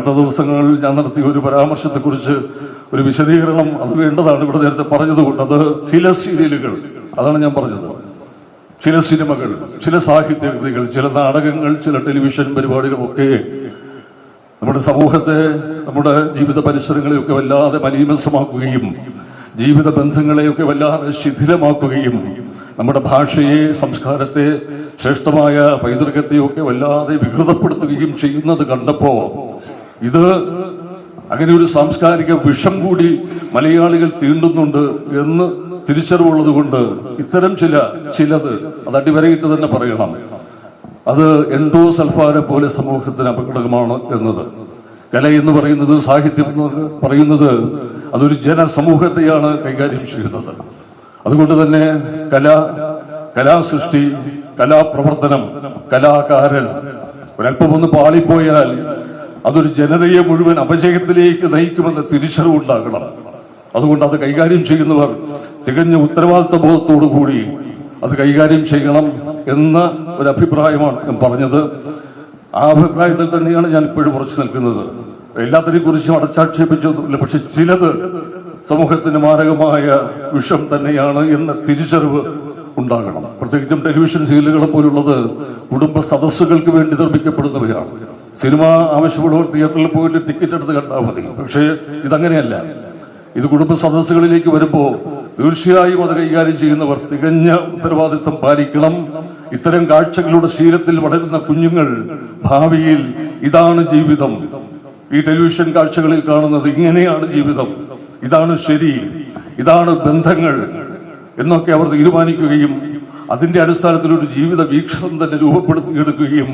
അടുത്ത ദിവസങ്ങളിൽ ഞാൻ നടത്തിയ ഒരു പരാമർശത്തെക്കുറിച്ച് ഒരു വിശദീകരണം അത് വേണ്ടതാണ് ഇവിടെ നേരത്തെ പറഞ്ഞതുകൊണ്ട്. അത് ചില സീരിയലുകൾ അതാണ് ഞാൻ പറഞ്ഞത്. ചില സിനിമകൾ ചില സാഹിത്യകൃതികൾ ചില നാടകങ്ങൾ ചില ടെലിവിഷൻ പരിപാടികളൊക്കെ നമ്മുടെ സമൂഹത്തെ നമ്മുടെ ജീവിത പരിസരങ്ങളെയൊക്കെ വല്ലാതെ മലീമസമാക്കുകയും ജീവിത ബന്ധങ്ങളെയൊക്കെ വല്ലാതെ ശിഥിലമാക്കുകയും നമ്മുടെ ഭാഷയെ സംസ്കാരത്തെ ശ്രേഷ്ഠമായ പൈതൃകത്തെയൊക്കെ വല്ലാതെ വികൃതപ്പെടുത്തുകയും ചെയ്യുന്നത് കണ്ടപ്പോ ഇത് അങ്ങനെ ഒരു സാംസ്കാരിക വിഷം കൂടി മലയാളികൾ തീണ്ടുന്നുണ്ട് എന്ന് തിരിച്ചറിവുള്ളത് കൊണ്ട് ഇത്തരം ചില ചിലത് അത് അടിവരയിട്ട് തന്നെ പറയണം. അത് എൻഡോ സൽഫാരെ പോലെ സമൂഹത്തിന് അപകടമാണ് എന്നത്. കല എന്ന് പറയുന്നത് സാഹിത്യം എന്ന് പറയുന്നത് അതൊരു ജനസമൂഹത്തെയാണ് കൈകാര്യം ചെയ്യുന്നത്. അതുകൊണ്ട് തന്നെ കല കലാസൃഷ്ടി കലാപ്രവർത്തനം കലാകാരൻ ഒരല്പം ഒന്ന് പാളിപ്പോയാൽ അതൊരു ജനതയെ മുഴുവൻ അപജയത്തിലേക്ക് നയിക്കുമെന്ന തിരിച്ചറിവുണ്ടാകണം അതുകൊണ്ട് അത് കൈകാര്യം ചെയ്യുന്നവർ തികഞ്ഞ ഉത്തരവാദിത്വ ബോധത്തോടു കൂടി അത് കൈകാര്യം ചെയ്യണം എന്ന ഒരു അഭിപ്രായമാണ് ഞാൻ പറഞ്ഞത്. ആ അഭിപ്രായത്തിൽ തന്നെയാണ് ഞാൻ ഇപ്പോഴും ഉറച്ചു നിൽക്കുന്നത്. എല്ലാത്തിനെ കുറിച്ചും അടച്ചാക്ഷേപിച്ചൊന്നുമില്ല പക്ഷെ ചിലത് സമൂഹത്തിന് മാരകമായ വിഷം തന്നെയാണ് എന്ന തിരിച്ചറിവ് ഉണ്ടാകണം. പ്രത്യേകിച്ചും ടെലിവിഷൻ സീരിയലുകളെ പോലുള്ളത് കുടുംബ സദസ്സുകൾക്ക് വേണ്ടി നിർമ്മിക്കപ്പെടുന്നവയാണ്. സിനിമ ആവശ്യമുള്ളവർ തിയേറ്ററിൽ പോയിട്ട് ടിക്കറ്റ് എടുത്ത് കണ്ടാൽ മതി. പക്ഷേ ഇതങ്ങനെയല്ല. ഇത് കുടുംബ സദസ്സുകളിലേക്ക് വരുമ്പോൾ തീർച്ചയായും അത് കൈകാര്യം ചെയ്യുന്നവർ തികഞ്ഞ ഉത്തരവാദിത്വം പാലിക്കണം. ഇത്തരം കാഴ്ചകളുടെ ശീലത്തിൽ വളരുന്ന കുഞ്ഞുങ്ങൾ ഭാവിയിൽ ഇതാണ് ജീവിതം. ഈ ടെലിവിഷൻ കാഴ്ചകളിൽ കാണുന്നത് ഇങ്ങനെയാണ് ജീവിതം. ഇതാണ് ശരി. ഇതാണ് ബന്ധങ്ങൾ എന്നൊക്കെ അവർ തീരുമാനിക്കുകയും അതിന്റെ അടിസ്ഥാനത്തിൽ ഒരു ജീവിത വീക്ഷണം തന്നെ രൂപപ്പെടുത്തിയെടുക്കുകയും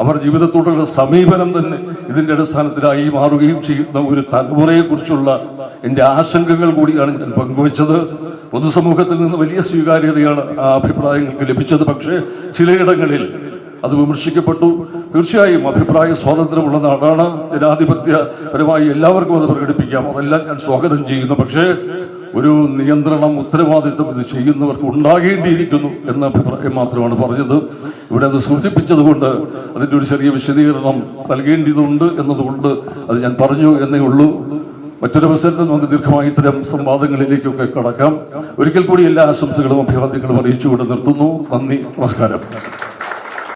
അവർ ജീവിതത്തോടുള്ള സമീപനം തന്നെ ഇതിന്റെ അടിസ്ഥാനത്തിലായി മാറുകയും ചെയ്യുന്ന ഒരു തലമുറയെ കുറിച്ചുള്ള എന്റെ ആശങ്കകൾ കൂടിയാണ് ഞാൻ പങ്കുവച്ചത്. പൊതുസമൂഹത്തിൽ നിന്ന് വലിയ സ്വീകാര്യതയാണ് ആ അഭിപ്രായങ്ങൾക്ക് ലഭിച്ചത്. പക്ഷേ ചിലയിടങ്ങളിൽ അത് വിമർശിക്കപ്പെട്ടു. തീർച്ചയായും അഭിപ്രായ സ്വാതന്ത്ര്യമുള്ള നാടാണ് ജനാധിപത്യപരമായി എല്ലാവർക്കും അത് പ്രകടിപ്പിക്കാം. അതെല്ലാം ഞാൻ സ്വാഗതം ചെയ്യുന്നു. പക്ഷേ ഒരു നിയന്ത്രണം ഉത്തരവാദിത്വം ഇത് ചെയ്യുന്നവർക്ക് ഉണ്ടാകേണ്ടിയിരിക്കുന്നു എന്ന അഭിപ്രായം മാത്രമാണ് പറഞ്ഞത്. ഇവിടെ അത് സൂചിപ്പിച്ചത് കൊണ്ട് അതിന്റെ ഒരു ചെറിയ വിശദീകരണം നൽകേണ്ടതുണ്ട് എന്നതുകൊണ്ട് അത് ഞാൻ പറഞ്ഞു എന്നേ ഉള്ളൂ. മറ്റൊരു അവസരത്തിൽ നമുക്ക് ദീർഘമായി ഇത്തരം സംവാദങ്ങളിലേക്കൊക്കെ കടക്കാം. ഒരിക്കൽ കൂടി എല്ലാ ആശംസകളും അഭിവാദ്യങ്ങളും അറിയിച്ചുകൊണ്ട് നിർത്തുന്നു. നന്ദി നമസ്കാരം.